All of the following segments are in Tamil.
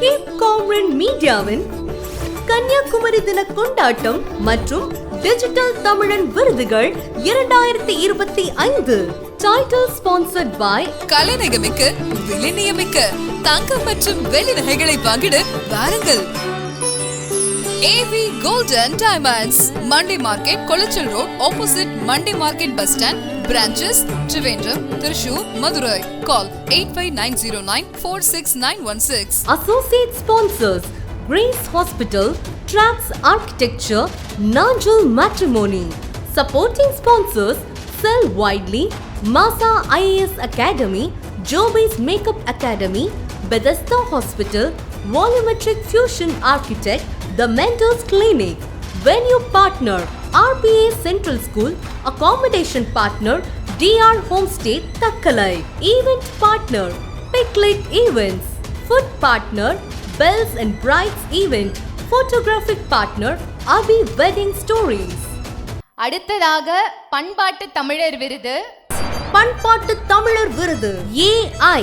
கேப் காம்ரன் மீடியாவின் கன்னியாகுமரி தின கொண்டாட்டம் மற்றும் டிஜிட்டல் தமிழன் விருதுகள் இரண்டாயிரத்தி இருபத்தி ஐந்து. டைட்டில் ஸ்பான்சர்ட் பாய் கலைநகமிக்க விலைநியமிக்க தங்கம் மற்றும் வெள்ளி நகைகளை வாங்கிட வாருங்கள். AV golden diamonds Monday market Colachel road opposite Monday market bus stand Branches Trivandrum, Thrissur, Madurai. Call 85909 Associate sponsors Grace Hospital, Traps Architecture, Nigel Matrimony. Supporting sponsors Sell Widely, Masa IAS Academy, Jobe's Makeup Academy, Bethesda Hospital, Volumetric Fusion Architect, The Mentors Clinic. Venue partner RPA Central School, accommodation partner DR Homestay Takkalai, event partner Picnic Events. Food partner Bells and Brides Event. Photographic partner Abhi Wedding Stories. அடுத்ததாக பண்பாட்டு தமிழர் விருது பண்பாட்டு தமிழர் விருது ஏஐ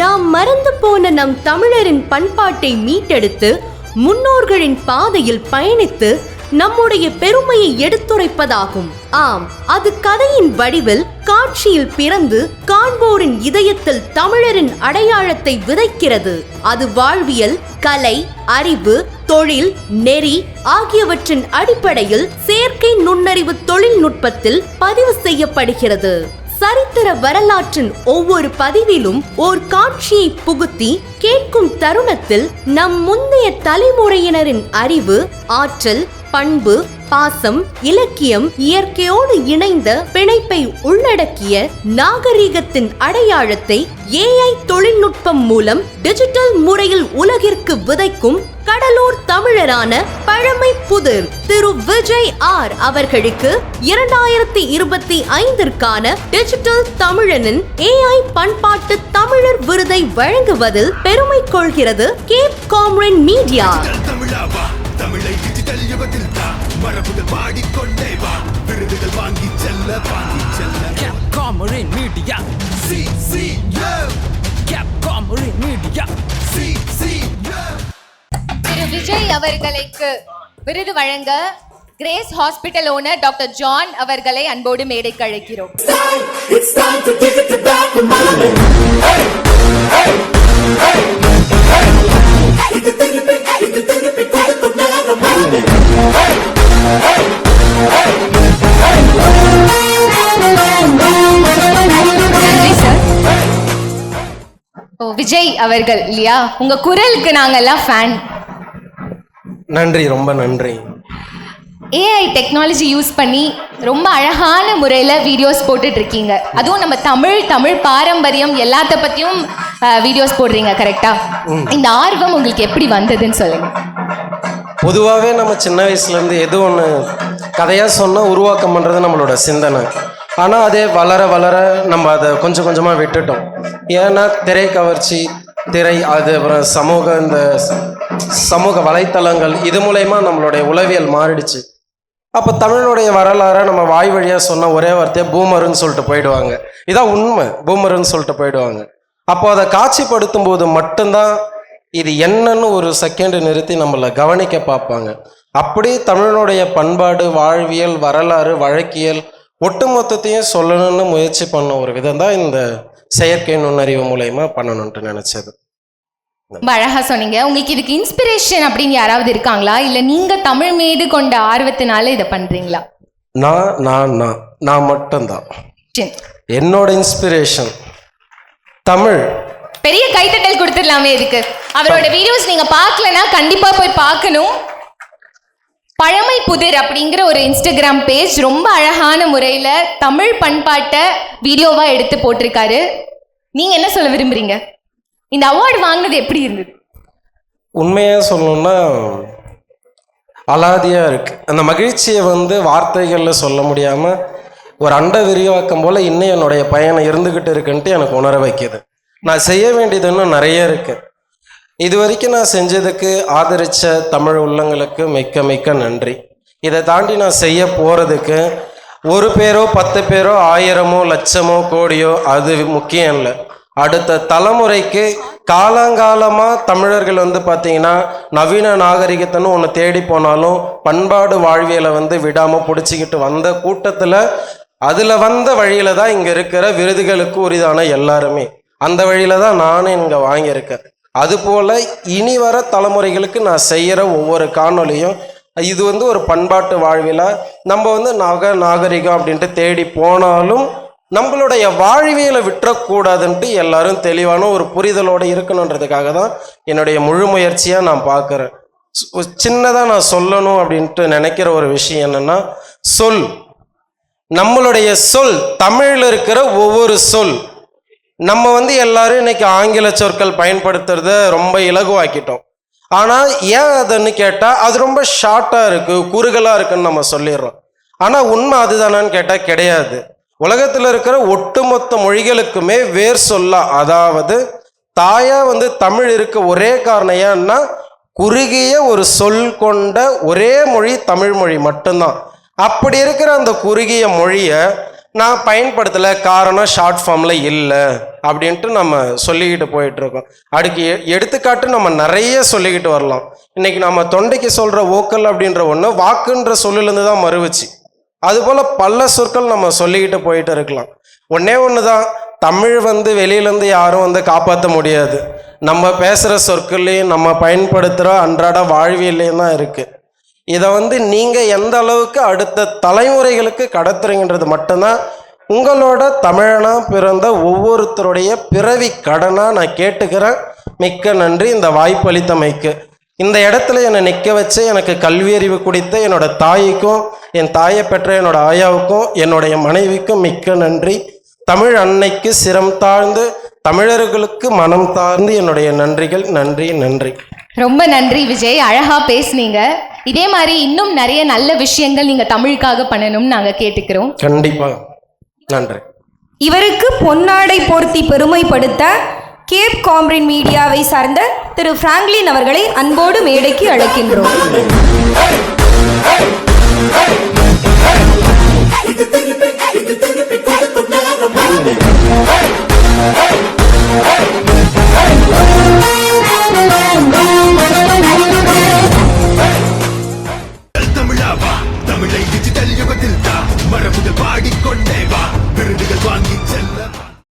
நாம் மறந்து போன நம் தமிழரின் பண்பாட்டை மீட்டெடுத்து முன்னோர்களின் பாதையில் பயணித்து நம்முடைய பெருமையை எடுத்துரைப்பதாகும். ஆம் அது கதையின் வடிவில் காட்சியில் பிறந்து காண்போரின் இதயத்தில் தமிழரின் அடையாளத்தை விதைக்கிறது. அது வாழ்வியல் கலை அறிவு தொழில் நெறி ஆகியவற்றின் அடிப்படையில் செயற்கை நுண்ணறிவு தொழில்நுட்பத்தில் பதிவு செய்யப்படுகிறது. சரித்திர வரலாற்றின் ஒவ்வொரு பதிவிலும் ஓர் காட்சியை புகுத்தி கேட்கும் தருணத்தில் நம் முந்தைய தலைமுறையினரின் அறிவு ஆற்றல் பண்பு பாசம் இலக்கியம் இயற்கையோடு இணைந்த பிணைப்பை உள்ளடக்கிய நாகரீகத்தின் அடையாளத்தை ஏஐ தொழில்நுட்பம் மூலம் டிஜிட்டல் முறையில் உலகிற்கு விதைக்கும் கடலூர் தமிழரான பழமை புதிர் திரு விஜய் ஆர் அவர்களுக்கு இரண்டாயிரத்தி இருபத்தி ஐந்திற்கான டிஜிட்டல் தமிழனின் ஏஐ பண்பாட்டு தமிழர் விருதை வழங்குவதில் பெருமை கொள்கிறது கேப் காம்ரன் மீடியா. தமிழை டிஜிட்டல் யுகத்தில் தான் மரபுகள் பாடிக்கொண்டே வா விருதுகள் வாங்கி செல்ல வாங்கி செல்ல Marine Media. C C Marine Media. C C Thiru Vijay அவர்களுக்கு விருது வழங்க Grace hospital owner doctor John அவர்களை அன்போடு மேடைக்கு அழைக்கிறோம் ஓ விஜய் அவர்கள் இல்லையா? உங்க குரலுக்கு நாங்கெல்லாம் ஃபேன் நன்றி ரொம்ப நன்றி. ஏஐ டெக்னாலஜி யூஸ் பண்ணி ரொம்ப அழகான முறையில் வீடியோஸ் போட்டுட்டு இருக்கீங்க அதுவும் நம்ம தமிழ் தமிழ் பாரம்பரியம் எல்லாத்த பற்றியும் வீடியோஸ் போடுறீங்க கரெக்டா இந்த ஆர்வம் உங்களுக்கு எப்படி வந்ததுன்னு சொல்லுங்க. பொதுவாகவே நம்ம சின்ன வயசுலேருந்து எது ஒன்று கதையாக சொன்னால் உருவாக்கம் பண்ணுறது நம்மளோட சிந்தனை. ஆனால் அதே வளர வளர நம்ம அதை கொஞ்சம் கொஞ்சமாக விட்டுட்டோம். ஏன்னா திரை கவர்ச்சி திரை அது அப்புறம் சமூக இந்த சமூக வலைத்தளங்கள் இது மூலயமா நம்மளுடைய உளவியல் மாறிடுச்சு. அப்போ தமிழனுடைய வரலாறை நம்ம வாய் வழியாக சொன்ன ஒரே வார்த்தையாக பூமருன்னு சொல்லிட்டு போயிடுவாங்க. இதான் உண்மை. பூமருன்னு சொல்லிட்டு போயிடுவாங்க. அப்போ அதை காட்சிப்படுத்தும் போது மட்டும்தான் இது என்னன்னு ஒரு செகண்ட் நிறுத்தி நம்மளை கவனிக்க பார்ப்பாங்க. அப்படி தமிழனுடைய பண்பாடு வாழ்வியல் வரலாறு வழக்கியல் ஒட்டுமொத்தத்தையும் சொல்லணும்னு முயற்சி பண்ண ஒரு விதம் தான் இந்த செயற்கை நுண்ணறிவு மூலயமா பண்ணணும்ட்டு நினச்சது. ரொம்ப அழகா சொன்னீங்க. உங்களுக்கு இதுக்கு இன்ஸ்பிரேஷன் அப்படின்னு யாராவது இருக்காங்களா? இல்லை நீங்க தமிழ் மீது கொண்ட ஆர்வத்தினால இதை பண்றீங்களா? நான் நான் நான் நான் மட்டும்தான். என்னோட இன்ஸ்பிரேஷன் தமிழ் பெரிய கைத்தட்டல் கொடுத்துடலாமே இதுக்கு. அவரோட வீடியோஸ் நீங்க பார்க்கலனா கண்டிப்பா போய் பார்க்கணும். பழமை புதிர் அப்படிங்கிற ஒரு இன்ஸ்டாகிராம் பேஜ் ரொம்ப அழகான முறையில தமிழ் பண்பாட்டை வீடியோவா எடுத்து போட்டிருக்காரு. நீங்க என்ன சொல்ல விரும்புறீங்க? இந்த அவார்டு வாங்கினது எப்படி இருந்தது? உண்மையாக சொல்லணும்னா அலாதியாக இருக்குது அந்த மகிழ்ச்சியை வந்து வார்த்தைகளில் சொல்ல முடியாமல் ஒரு அண்ட விரிவாக்கம் போல் இன்னும் என்னுடைய பயணம் இருந்துக்கிட்டு இருக்குன்ட்டு எனக்கு உணர வைக்கிது. நான் செய்ய வேண்டியது இன்னும் நிறைய இருக்குது இது வரைக்கும் நான் செஞ்சதுக்கு ஆதரித்த தமிழ் உள்ளங்களுக்கு மிக்க மிக்க நன்றி. இதை தாண்டி நான் செய்ய போகிறதுக்கு ஒரு பேரோ பத்து பேரோ ஆயிரமோ லட்சமோ கோடியோ அது முக்கியம் இல்லை. அடுத்த தலைமுறைக்கு காலங்காலமாக தமிழர்கள் வந்து பார்த்திங்கன்னா நவீன நாகரிகத்தைன்னு ஒன்று தேடி போனாலும் பண்பாடு வாழ்வியலை வந்து விடாமல் பிடிச்சிக்கிட்டு வந்த கூட்டத்தில் அதில் வந்த வழியில் தான் இங்கே இருக்கிற விருதுகளுக்கு உரிதான எல்லாருமே. அந்த வழியில தான் நானும் இங்கே வாங்கியிருக்கேன். அதுபோல் இனி வர தலைமுறைகளுக்கு நான் செய்கிற ஒவ்வொரு காணொளியும் இது வந்து ஒரு பண்பாட்டு வாழ்வில் நம்ம வந்து நக நாகரிகம் அப்படின்ட்டு தேடி போனாலும் நம்மளுடைய வாழ்வியலை விட்டுறக்கூடாதுன்ட்டு எல்லாரும் தெளிவான ஒரு புரிதலோடு இருக்கணுன்றதுக்காக தான் என்னுடைய முழு முயற்சியாக நான் பார்க்குறேன் சின்னதாக நான் சொல்லணும் அப்படின்ட்டு நினைக்கிற ஒரு விஷயம் என்னென்னா சொல். நம்மளுடைய சொல் தமிழில் இருக்கிற ஒவ்வொரு சொல். நம்ம வந்து எல்லாரும் இன்னைக்கு ஆங்கில சொற்கள் பயன்படுத்துறத ரொம்ப இலகுவாக்கிட்டோம். ஆனால் ஏன் அதுன்னு கேட்டால் அது ரொம்ப ஷார்ட்டாக இருக்குது குறுகலாக இருக்குன்னு நம்ம சொல்லிடுறோம். ஆனால் உண்மை அதுதானான்னு கேட்டால் கிடையாது. உலகத்தில் இருக்கிற ஒட்டுமொத்த மொழிகளுக்குமே வேர் சொல்லா அதாவது தாயா வந்து தமிழ் இருக்க ஒரே காரணம் ஏன்னா குறுகிய ஒரு சொல் கொண்ட ஒரே மொழி தமிழ் மொழி மட்டும்தான். அப்படி இருக்கிற அந்த குறுகிய மொழியை நான் பயன்படுத்தலை காரணம் ஷார்ட் ஃபார்மில் இல்லை அப்படின்ட்டு நம்ம சொல்லிக்கிட்டு போயிட்டுருக்கோம். அதுக்கு எடுத்துக்காட்டு நம்ம நிறைய சொல்லிக்கிட்டு வரலாம். இன்னைக்கு நம்ம தொண்டைக்கு சொல்கிற ஓக்கல் அப்படின்ற ஒன்று வாக்குன்ற சொல்லிலேருந்து தான் மறுவுச்சு. அதுபோல் பல சொற்கள் நம்ம சொல்லிக்கிட்டு போயிட்டு இருக்கலாம். ஒன்றே ஒன்று தான் தமிழ் வந்து வெளியிலேருந்து யாரும் வந்து காப்பாற்ற முடியாது. நம்ம பேசுகிற சொற்கள்லேயும் நம்ம பயன்படுத்துகிற அன்றாட வாழ்வியல்லையும் தான் இருக்குது இதை வந்து நீங்கள் எந்த அளவுக்கு அடுத்த தலைமுறைகளுக்கு கடத்துறீங்கன்றது மட்டும்தான் உங்களோட தமிழனாக பிறந்த ஒவ்வொருத்தருடைய பிறவி கடனாக நான் கேட்டுக்கிறேன். மிக்க நன்றி இந்த வாய்ப்பளித்தமைக்கு இந்த இடத்துல என்னை நிற்க வச்சு எனக்கு கல்வி அறிவு கொடுத்த என்னோட தாய்க்கும் என் தாயை பெற்ற என்னோட ஆயாவுக்கும் என்னுடைய மனைவிக்கும் மிக்க நன்றி. தமிழ் அன்னைக்கு சிரம் தாழ்ந்து தமிழர்களுக்கு மனம் தாழ்ந்து என்னுடைய நன்றிகள் நன்றி நன்றி. ரொம்ப நன்றி விஜய் அழகா பேசுனீங்க இதே மாதிரி இன்னும் நிறைய நல்ல விஷயங்கள் நீங்கள் தமிழுக்காக பண்ணணும்னு நாங்கள் கேட்டுக்கிறோம் கண்டிப்பாக நன்றி இவருக்கு பொன்னாடை போர்த்தி பெருமைப்படுத்த கேப் காம்ரின் மீடியாவை சார்ந்த திரு பிராங்க்லின் அவர்களை அன்போடு மேடைக்கு அழைக்கின்றோம் Hey!